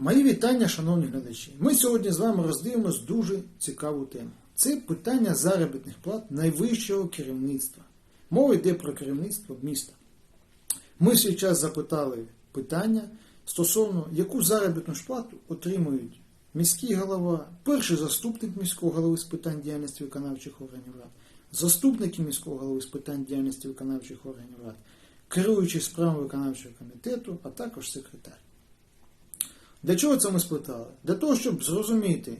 Мої вітання, шановні глядачі. Ми сьогодні з вами роздивимось дуже цікаву тему. Це питання заробітних плат найвищого керівництва. Мова йде про керівництво міста. Ми свій час запитали питання стосовно, яку заробітну ж плату отримують міський голова, перший заступник міського голови з питань діяльності виконавчих органів рад, заступники міського голови з питань діяльності виконавчих органів рад, керуючий справами виконавчого комітету, а також секретар. Для чого це ми спитали? Для того, щоб зрозуміти,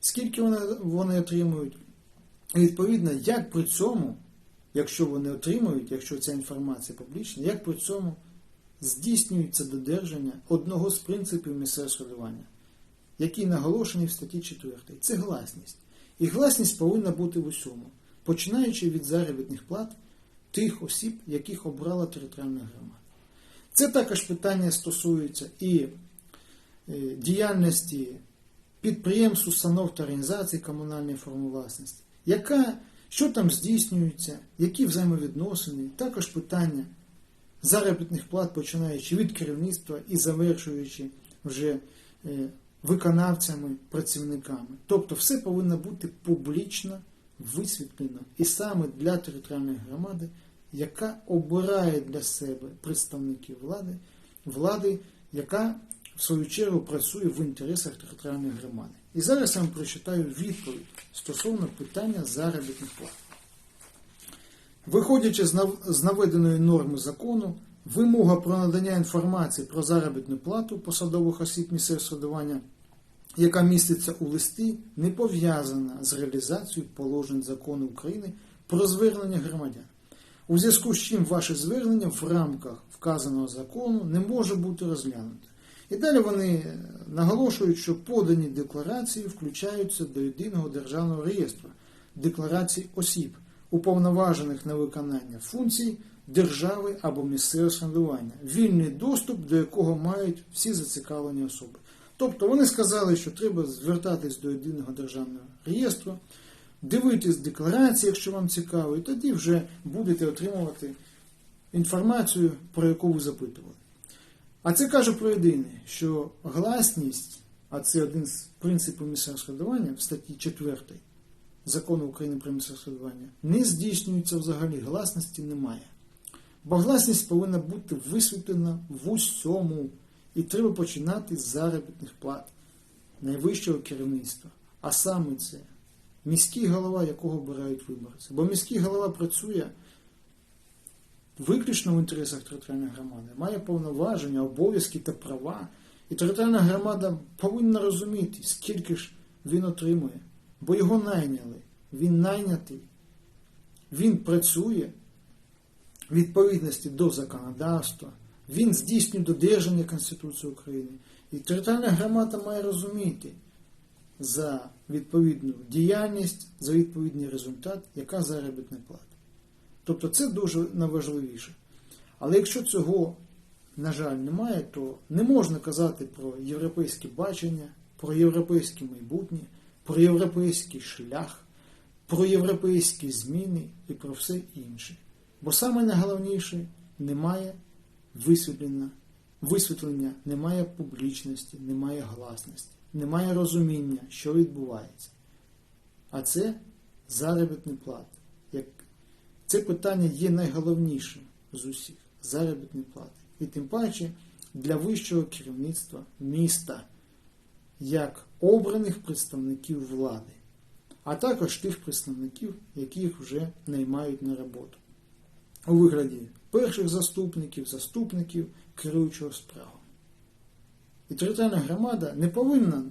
скільки вони, вони отримують, і відповідно, як при цьому, якщо вони отримують, якщо ця інформація публічна, як при цьому здійснюється додержання одного з принципів місцевого самоврядування, який наголошений в статті 4. Це гласність. І гласність повинна бути в усьому, починаючи від заробітних плат тих осіб, яких обрала територіальна громада. Це також питання стосується і діяльності підприємств, установ та організацій комунальної форми власності, яка, що там здійснюється, які взаємовідносини, також питання заробітних плат, починаючи від керівництва і завершуючи вже е, виконавцями, працівниками. Тобто все повинно бути публічно висвітлено і саме для територіальної громади, яка обирає для себе представників влади, влади, яка в свою чергу працює в інтересах територіальної громади. І зараз я вам прочитаю відповідь стосовно питання заробітних плат. Виходячи з наведеної норми закону, вимога про надання інформації про заробітну плату посадових осіб місцевого самоврядування, яка міститься у листі, не пов'язана з реалізацією положень закону України про звернення громадян. У зв'язку з чим ваше звернення в рамках вказаного закону не може бути розглянуте. І далі вони наголошують, що подані декларації включаються до єдиного державного реєстру декларацій осіб, уповноважених на виконання функцій держави або місцевого самоврядування, вільний доступ до якого мають всі зацікавлені особи. Тобто вони сказали, що треба звертатись до єдиного державного реєстру, дивитись декларації, якщо вам цікаво, і тоді вже будете отримувати інформацію, про яку ви запитували. А це каже про єдине, що гласність, а це один з принципів місцевого самоврядування в статті 4 закону України про місцеве самоврядування, не здійснюється взагалі, гласності немає. Бо гласність повинна бути висвітлена в усьому. І треба починати з заробітних плат найвищого керівництва. А саме це міський голова, якого обирають виборці. Бо міський голова працює виключно в інтересах територіальної громади, має повноваження, обов'язки та права. І територіальна громада повинна розуміти, скільки ж він отримує, бо його найняли. Він найнятий, він працює в відповідності до законодавства, він здійснює додержання Конституції України. І територіальна громада має розуміти за відповідну діяльність, за відповідний результат, яка заробітна плата. Тобто це дуже найважливіше. Але якщо цього, на жаль, немає, то не можна казати про європейське бачення, про європейське майбутнє, про європейський шлях, про європейські зміни і про все інше. Бо саме найголовніше немає висвітлення, висвітлення, немає публічності, немає гласності, немає розуміння, що відбувається. А це заробітні плати. Це питання є найголовнішим з усіх заробітні плати. І тим паче для вищого керівництва міста, як обраних представників влади, а також тих представників, яких вже наймають на роботу. У вигляді перших заступників, заступників, керуючого справами. І територіальна громада не повинна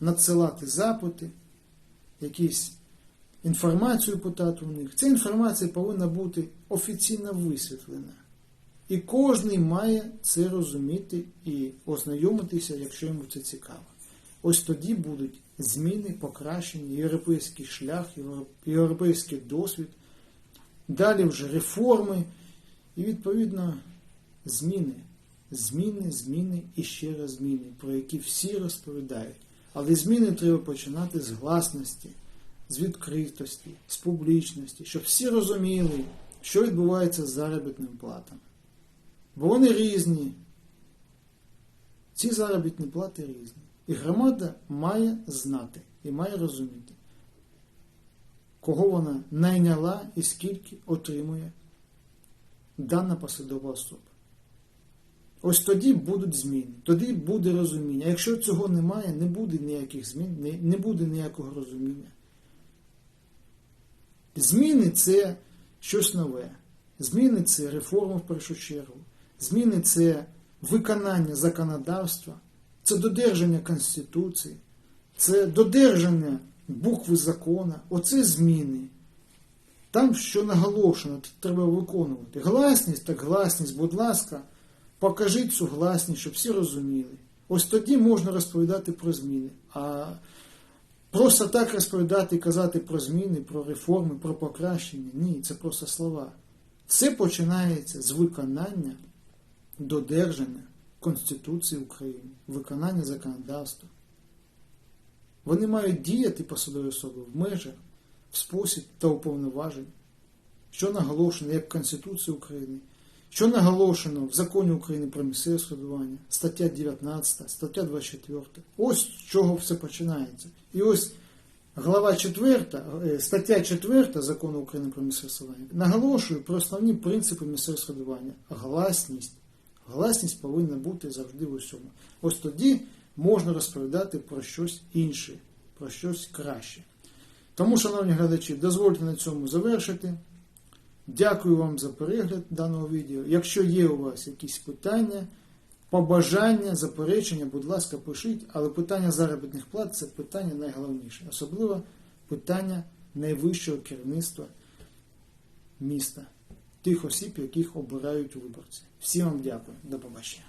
надсилати запити, якісь інформацію питати у них. Ця інформація повинна бути офіційно висвітлена. І кожен має це розуміти і ознайомитися, якщо йому це цікаво. Ось тоді будуть зміни, покращення, європейський шлях, європейський досвід, далі вже реформи і, відповідно, зміни. Зміни, зміни і ще раз зміни, про які всі розповідають. Але зміни треба починати з гласності, з відкритості, з публічності, щоб всі розуміли, що відбувається з заробітним платами. Бо вони різні. Ці заробітні плати різні. І громада має знати і має розуміти, кого вона найняла і скільки отримує дана посадова особа. Ось тоді будуть зміни, тоді буде розуміння. Якщо цього немає, не буде ніяких змін, не буде ніякого розуміння. Зміни це щось нове. Зміни це реформа в першу чергу. Зміни це виконання законодавства, це додержання Конституції, це додержання букви закона. Оце зміни. Там, що наголошено, треба виконувати. Гласність так гласність, будь ласка, покажіть цю гласність, щоб всі розуміли. Ось тоді можна розповідати про зміни. А просто так розповідати і казати про зміни, про реформи, про покращення. Ні, це просто слова. Все починається з виконання, додержання Конституції України, виконання законодавства. Вони мають діяти посадові особи в межах, в спосіб та уповноважень, що наголошено як в Конституції України, що наголошено в законі України про місцеве самоврядування, стаття 19, стаття 24. Ось з чого все починається. І ось глава 4, е, стаття 4 закону України про місцеве самоврядування наголошує про основні принципи місцевого самоврядування. Гласність. Гласність повинна бути завжди в усьому. Ось тоді можна розповідати про щось інше, про щось краще. Тому, шановні глядачі, дозвольте на цьому завершити. Дякую вам за перегляд даного відео. Якщо є у вас якісь питання, побажання, заперечення, будь ласка, пишіть, але питання заробітних плат це питання найголовніше, особливо питання найвищого керівництва міста, тих осіб, яких обирають виборці. Всім вам дякую, до побачення.